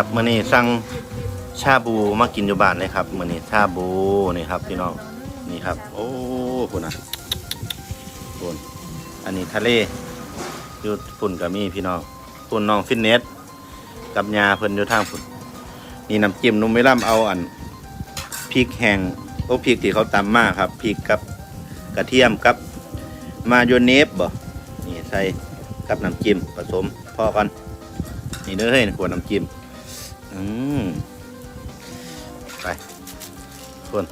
ครับมื้อนี้สั่งชาบูมากินอยู่บ้านเลยครับมื้อนี้ชาบูนี่ครับ พี่น้องนี่ครับ โอ้คุณนะคุณอันนี้ทะเลอยู่ฝุ่นกับมีพี่น้องฝุ่นน้องฟิตเนสกับยาเพิ่นอยู่ทางฝุ่นนี่น้ำจิ้มนุ่มไม่ล่ำเอาอันพริกแห้งโอ้พริกที่เขาตำมากครับพริกกับกระเทียมกับมายองเนสบ่นี่ใส่กับน้ำจิ้มผสมพอกันนี่เด้อเฮ้ยขวดน้ำจิ้ม อืมไปส่วน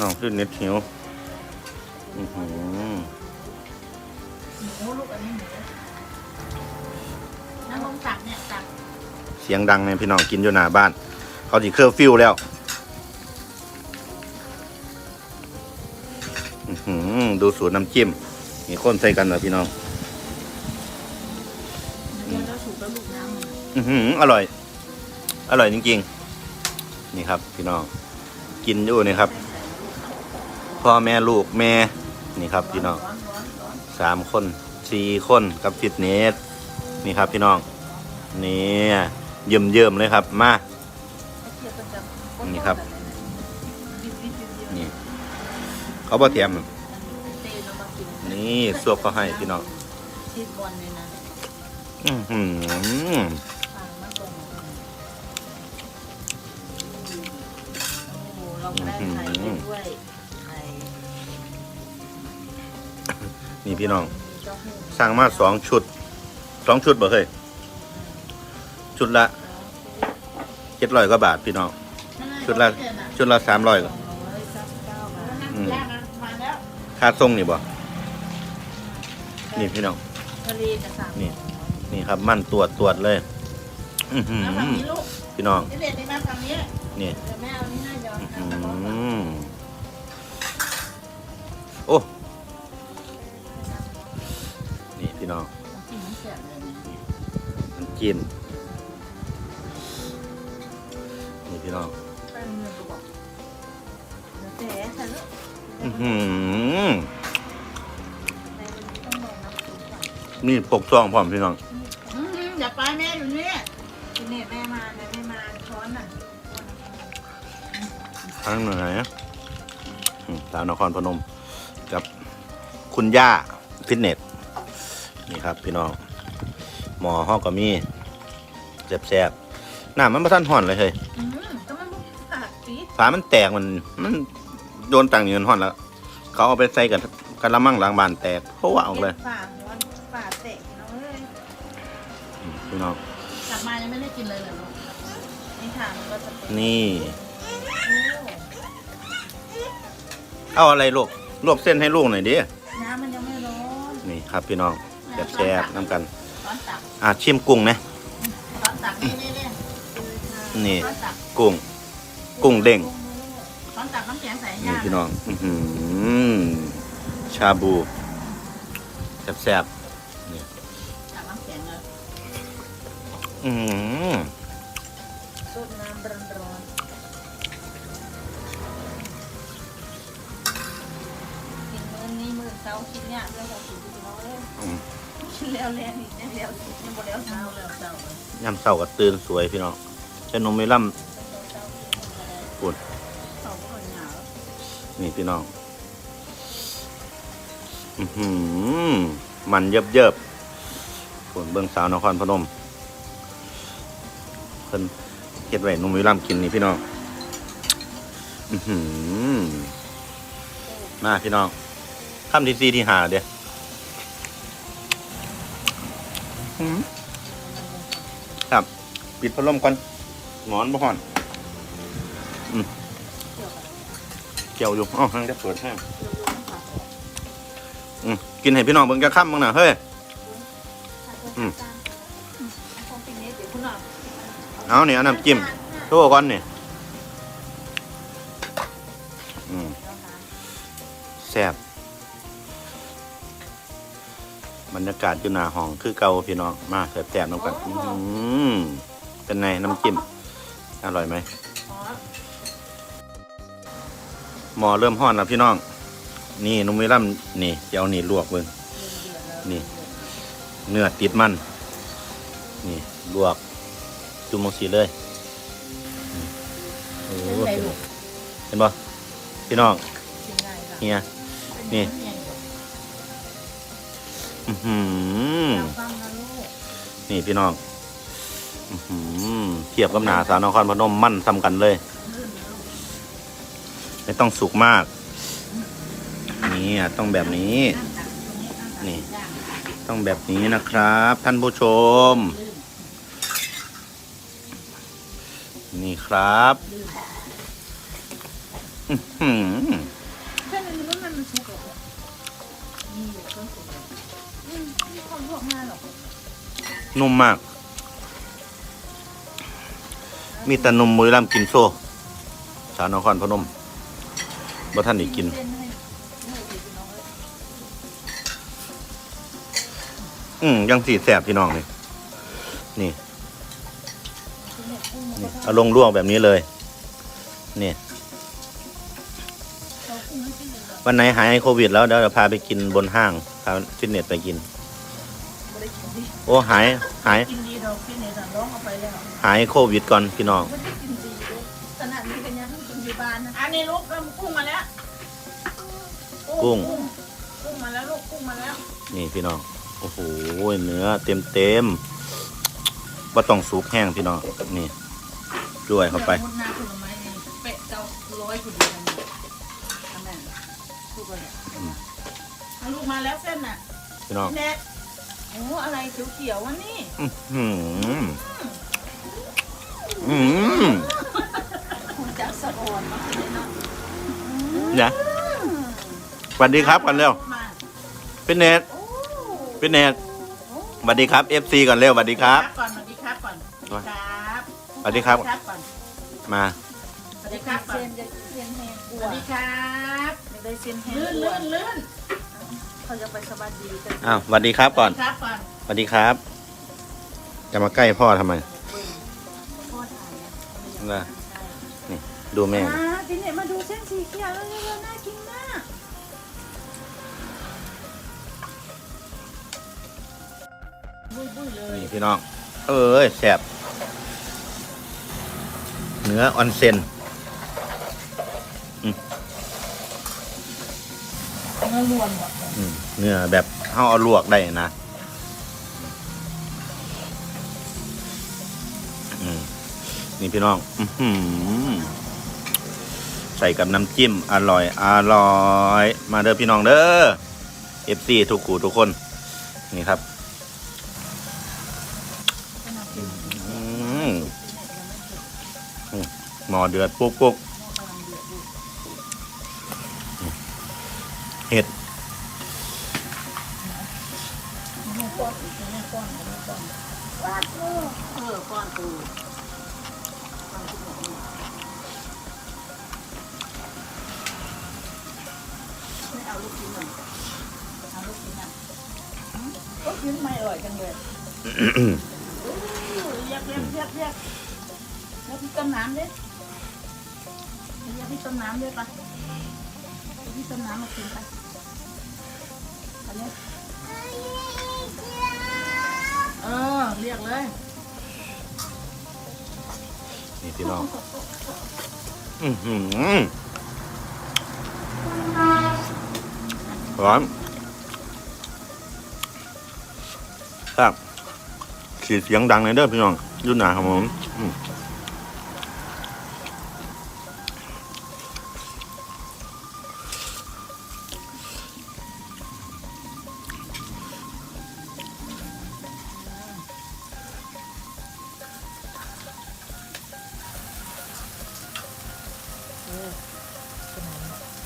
น้องขึ้นเน็ตหิวอือหือหมูลูกอันนี้หมูนั่งลงตักเนี่ยตักเสียงดังเนี่ยพี่น้องกินอยู่หน้าบ้าน เขาจีเคอร์ฟิวแล้วอือหือดูสูตรน้ำจิ้ม มีคนใส่กันเหรอพี่น้องเดี๋ยวเราสูบแล้วลูกน้ำมันอือหืออร่อย อร่อยจริง ๆ นี่ครับ พี่น้อง กินอยู่นี่ครับ พ่อแม่ลูกแม่ นี่ครับ พี่น้องสามคนสี่คนกับฟิตเนส นี่ครับ พี่น้อง นี่เยิ่มเยิ่มเลยครับ มา นี่ครับ นี่ เขาบ่เตรียม นี่สวบเขาให้พี่น้อง ชีสบอลเลยนะ อื้อหือทางม ก็ได้ไข่ด้วยไข่นี่พี่น้องมีเจ้าหู้สั่งมาสองชุดสองชุดบ่เคยชุดละเจ็ดร้อยกว่าบาทพี่น้อง ชุดละ ชุดละสามร้อยสองร้อยเก้าสิบเก้าบาทอืมยากนะมาแล้วค่าส่งนี่บ่นี่พี่น้อง ทะเลจะสั่งนี่ นี่ครับ มั่นตรวจตรวจเลย อือหือมาฝั่งนี้ลูก พี่น้องเดี๋ยวเด็ดไปมาฝั่งนี้นี่เดี๋ยวแม่เอานี่หน้าย้อนอืเอามโอ้นี่พี่น้องกินมันเสียบเลยนะน้ำจิ้มนี่พี่น้องแป้งเงินก็บอกเดี๋ยวเจ๊ฉันลูกอื้อหือในวันนี้ต้องลองน้ำซุปก่อนนี่ปกซองพร้อมพี่น้องอืมอย่าไปแม่อยู่นี่คุณ เนตแม่มาแม่ไม่มาช้อนน่ะทางไหนอะอืมสาวนครพนม กับคุณย่าฟิตเนส นี่ครับพี่น้อง หมอห้องก็มีแซ่บๆน้ำมันมาท่านห่อนเลยเฮ้ยอืมก็มันปากสีฝามันแตกมันมันโดนต่างเงินห่อนแล้ว เขาเอาไปใส่กับกระมังล้างบานแตกเพราะว่าออกเลยฝาหัวฝาเตะน้องเอ้ยอืมพี่น้องกลับ มายังไม่ได้กินเลยเหรอลูกนี่ค่ะมันก็จะเป็นนี่โอ้เอาอะไรลูกลวกเส้นให้ลูกหน่อยดิน้ำมันยังไม่ร้อนนี่ครับพี่น้องแซ่บๆน้ำกัน ร้อนตักอะชิมกุ้งนะร้อนตักนี่นี่นี่นี่ ร้อนตักกุ้ง กุ้งเด้งร้อนตักน้ำแข็งใส่นี่ย่างพี่น้อง อื้อหือชาบูแซ่บตั อื้อหือสดน้ำร้อนๆกินมื้อนี้มื้อเช้าคิดเนี่ยเรื่องของสุขภาพเลยอืมคิดแล้วแรงอีกยังแล้วยังบ่แล้วเช้าแล้วเช้าเลยยำเศร้ากับตื่นสวยพี่น้องเจะนมไม่ล่เช้ากินอะไรำปุ่นเช้าก็หนาวนี่พี่น้องอือหือมันเยิบเยิบๆปุ่นเบื้องสาวนครพนมเพิ่นเฮ็ดไว้นมวิล่ำกินนี่พี่น้องอือหือมาพี่น้องคำที่สี่ที่หาเด้ออื้อหือครับปิดพัดลมก่อนหมอนบ่ฮ้อนเกี่ยวกับเกี่ยวอยู่อ๋อหังจะเปิดให้เกี่ยวกับน้ำปลาอืมกินให้พี่น้องเบิ่งจะค่ำบ้างนะเฮ้ยอืมของปีนี้ เอาเนี่ยน้ำจิ้มโชว์ก่อนนี่อืมแซ่บบรรยากาศอยู่หน้าห้องคือเก่าพี่น้องมาแซ่บๆน้ำกันอืมเป็นไงน้ำจิ้ม อร่อยไหมหมอเริ่มห้อนแล้วพี่น้อง นี่นุ่มวิลัมนี่จะเอานี่ลวกเบิ่งนี่ เนื้อติดมัน นี่ลวก จุ่มลงสีเลยนี่โอ้โหเห็นบ่พี่น้องกินง่ายค่ะเฮียนี่ อื้อหือฟังนะลูกนี่พี่น้องอื้อหือเทียบกับหนาสาวนครพนมมั่นซ้ำกันเลย ไม่ต้องสุกมากนี่อะต้องแบบนี้ นี่ ต้องแบบนี้นะครับ ท่านผู้ชมนี่ครับอื้อหือแค่นี้มั นี่ครับนุ่มมาก มีแต่นมมุยรำกินโซ่สาวนคอนพนมบ่ท่านอีกกิน อืมยังสีแสบพี่น้องนี่นี่ นี่ก็เอาลงลวกแบบนี้เลย นี่เขากุ้งไม่ใช่เลยหรอกวันไหนหายโควิดแล้วเดี๋ยวจะพาไปกินบนห้างพาฟิตเนสไปกินไม่ได้กินดีโอ้หายหายกินดีดอกพี่เนี่ยสั่งร้องเอาไปแล้วหายโควิดก่อนพี่น้องไม่ได้กินดีด้วยขนาดนี้กันยังกินอยู่บ้านนะอันนี้ลูกเริ่มกุ้งมาแล้วกุ้งกุ้งมาแล้วลูกกุ้งมาแล้ว นี่พี่น้องโอ้โหเนื้อเต็มเต็ม ๆว่าต้องสุกแห้งพี่น้องนี่ด้วยเข้าไปมุดหน้าผลไม้นี่เป็ดเจ้าร้อยคนเดียวนี่ทำไมทุกคนเนี่ยเอาลูกมาแล้วเส้นน่ะพี่น้อง แน่โอ้อะไรเขียวๆวะนี่อื้อหืออืมคุณจะสะออนมากเลยเนาะเนี่ยสวัสดีครับกันเร็วมาเป็นเนตโอ้เป็นเนตสวัสดีครับ FC ก่อนเร็วสวัสดีครับ ก่อนสวัสดี ครับก่อนสวัสดีครับสวัสดีครับ ก่อนมา สวัสดีจะครับก่อนเส้นจะเส้นแห้งกสลัววัสดีครับจะได้เส้นแห้งลื่นกลัวลื่นลื่นเขาจะไปสวัสดีกันอ้าวสวัสดีครับก่อนครับก่อนสวัสดีครับ จะมาใกล้พ่อทำไมพ่อถ่ายนะน่ะนี่ดูแม่อ่าทีนี้มาดูเส้นสีเขียวแล้วเร็วๆน่ากินมากบุยบุยๆเลยนี่พี่น้อง เอ้ยแสบ เนื้อออนเซนเนื้อรวมหมดอืมเนื้อแบบเข้าเอาลวกได้นะอืมนี่พี่น้องอื้อหือใส่กับน้ำจิ้ม อร่อย อร่อย มาเด้อพี่น้องเด้อ FC ทุกกูทุกคน นี่ครับ หมอเดือดปุ๊กปุ๊กเห็ดเออก้อนตูไม่เอาลูกชิ้นหน่อยเอาลูกชิ้นอะลูกชิ้นไม่อร่อยจังเลยเรียกเรียกเรียกเรียกแล้วพี่ต้มน้ำดิ เรียกพี่ต้มน้ำด้วยปะพี่ต้มน้ำมากินไปอันนี้เออ เรียกเลย นี่พี่น้อง อือหือร้อนครับขีดเสียงดังเลยเด้อพี่น้องอยุ่หนาครับผม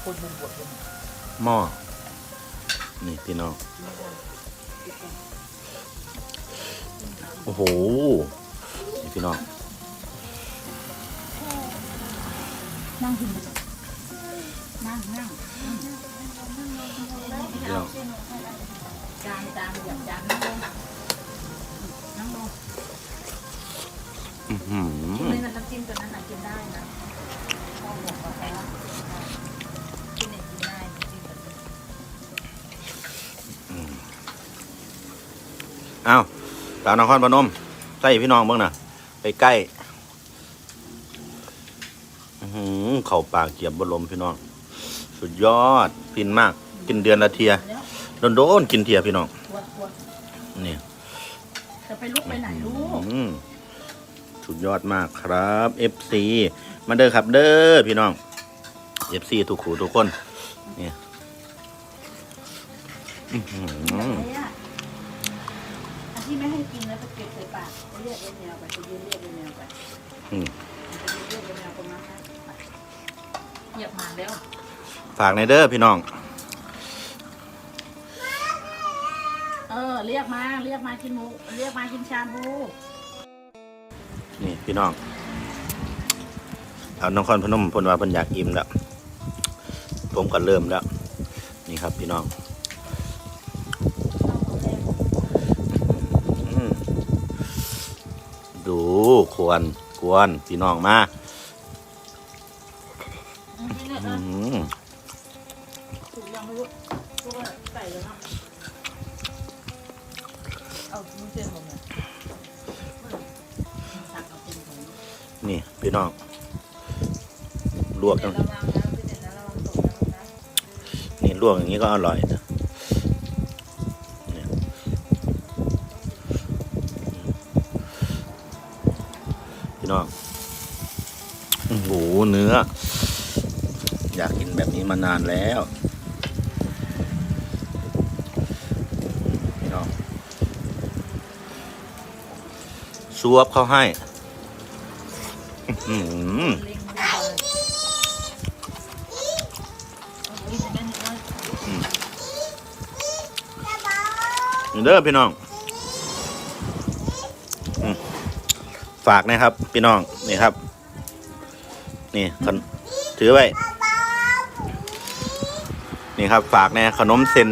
คนบุบดเลยหม้อ นี่พี่น้อง โอ้โห นี่พี่น้อง นั่งกินไปนั่งนั่งพี่น้องจานจานหยับจานนั่งลงนั่งลงอือหือไม่มันน้ำจิ้มตัวนั้นน่ะกินได้นะพ่อบอกว่ากินเอ้าวสาวนครพนมใส่พี่น้องเบ้างนะไปใกล้เข่าปากเกียบบลมพี่น้อง สุดยอดฟินมาก กินเดือนละเทียแล้วโดนๆกินเทียพี่น้องนี่จะไปลุกไปไหนลูกสุดยอดมากครับ FC มาเด้อครับ เด้อพี่น้อง FC ทุกขู่ทุกคน นี่ ที่ไม่ให้กินแล้วก็เก็บใส่ปากเรียกไอ้แมวไปไปยืนเรียกไอ้แมวไปอืม ไปยืนเรียกไอ้แมวตรงนั้นนะไปเหยียบหมาแล้วฝากในเด้อพี่น้อง เออ เรียกมาเรียกมากินหมูเรียกมากินชาบูนี่พี่น้องเอาน้องครพนมเพนว่าเพนอยากอิ่มแล้ว ผมก็เริ่มแล้ว นี่ครับพี่น้อง ดูควรควรพี่น้องมานนี่ยอืมถูกยังไม่รู้ถูกว่าใส่เลยครับเอามือเต็มหมดเลยสักเอาเต็มถุงนี่พี่น้องลวกจังระวังนะพี่เด่นนะระวังตกนะนี่ลวกอย่างนี้ก็อร่อยนะ เนื้อ อยากกินแบบนี้มานานแล้วพี่น้องซวบเขาให้เล็งมือเลยเอากินอย่างนั้นเลยนี่เด้อพี่น้อง ฝากนะครับ พี่น้อง นี่ครับ นี่ขนถือไว้ นี่ครับฝากแน่ขนมเส้น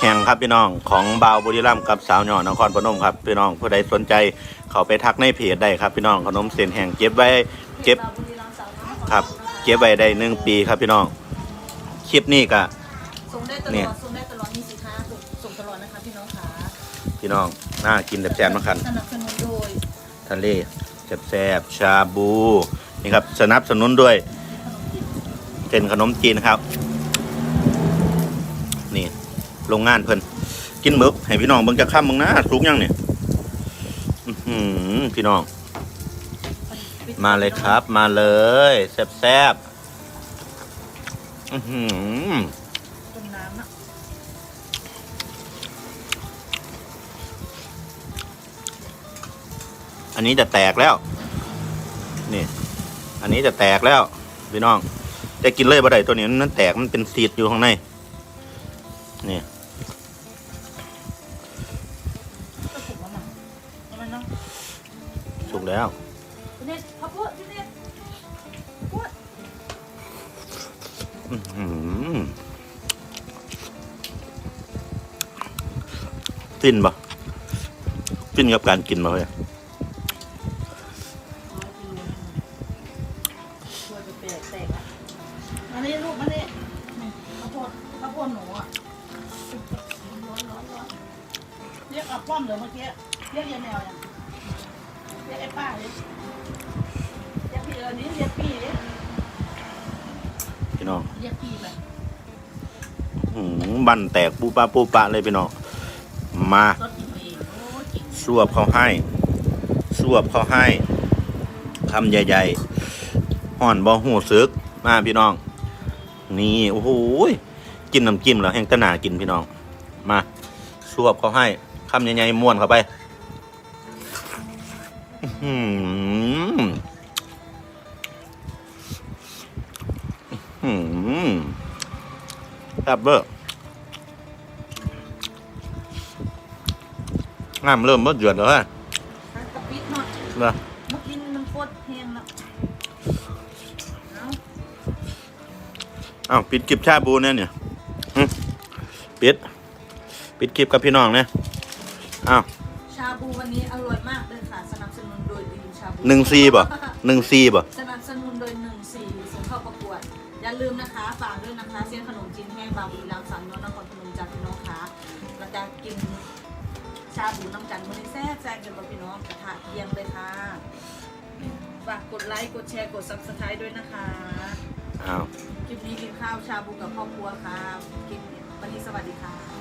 แห้งครับพี่น้องของบาวบุรีรัมย์กับสาวหน่อนครพนมครับพี่น้องผู้ใดสนใจเขาไปทักในเพจได้ครับพี่น้องขนมเส้นแห้งเก็บไว้เก็บครับ เก็บไว้ได้หนึ่งปีครับพี่น้องคลิปนี้ก็ส่งได้ตเนี่ลอยดส่งได้ตลอดมีสินค้าส่งส่งตลอดนะคะพี่น้องค่ะพี่น้องน่ากินแบบแซ่บๆมาคันสนับสนุนโดยทะเลแซ่บๆชาบู นี่ครับสนับสนุนด้วยเป็นขนมจีนครับ นี่โรงงานเพิ่นกินหมึกให้พี่น้องเบิ่งจะข้ามมึงนะสุกยังเนี่ยอื้อหือพี่น้อง มาเลยครับ มาเลย แซ่บๆอื้อหือต้นน้ำนะอันนี้จะแตกแล้ว นี่ อันนี้จะแตกแล้วพี่น้องจะกินเลยบ่ได้ตัวนี้มันแตกมันเป็นซีดอยู่ข้างในนี่สุกแล้วพี่เนตข้นปะฟินกับการกินมาเลย ป้าดิเรียกพี่เออนี้เรียกพี่ดิพี่น้องเรียกพี่ไปอื้อหือบันแตกปูปะปูปะเลยพี่น้องมารถกินเองโอ้ยกินสวบเขาให้ สวบเขาให้คำใหญ่ๆห่อนบ่หูซึกมาพี่น้อง นี่โอ้โหยกินน้ำจิ้มแล้วแห้งตะหนากินพี่น้อง มาสวบเขาให้คำใหญ่ๆม้วนเข้าไปอื้อหืออื้อหือ แซ่บเบอร์งามเริ่มเมื่อเดือดแล้วฮะกระปิดหน่อยเหรอเมื่อกี้มันโคตรแห้งแล้วเอาอ้าวปิดคลิปชาบูเนี่ยเนี่ยหึปิด ปิดคลิปกับพี่น้องเนี่ยอ้าว ชาบูวันนี้อร่อยมากเลยค่ะ สนับสนุนโดยดีมชาบูหนึ่งซีบ่หนึ่งซีบ่สนับสนุนโดยหนึ่งสี่ส่งเข้าประกวด อย่าลืมนะคะฝากด้วยนะคะเส้นขนมจีนแห้งบางบุรีรัมย์สันนนท์นครพนมจากพี่น้องค่ะเราจะกินชาบูน้ำกันมื้อนี้แซ่บแซ่บกันบ่พี่น้องกระทะเทียมเลยค่ะฝากกดไลค์กดแชร์กด Subscribe ด้วยนะคะอ้าวคลิปนี้กินข้าวชาบูกับครอบครัวค่ะคลิปนี้วันนี้สวัสดีค่ะ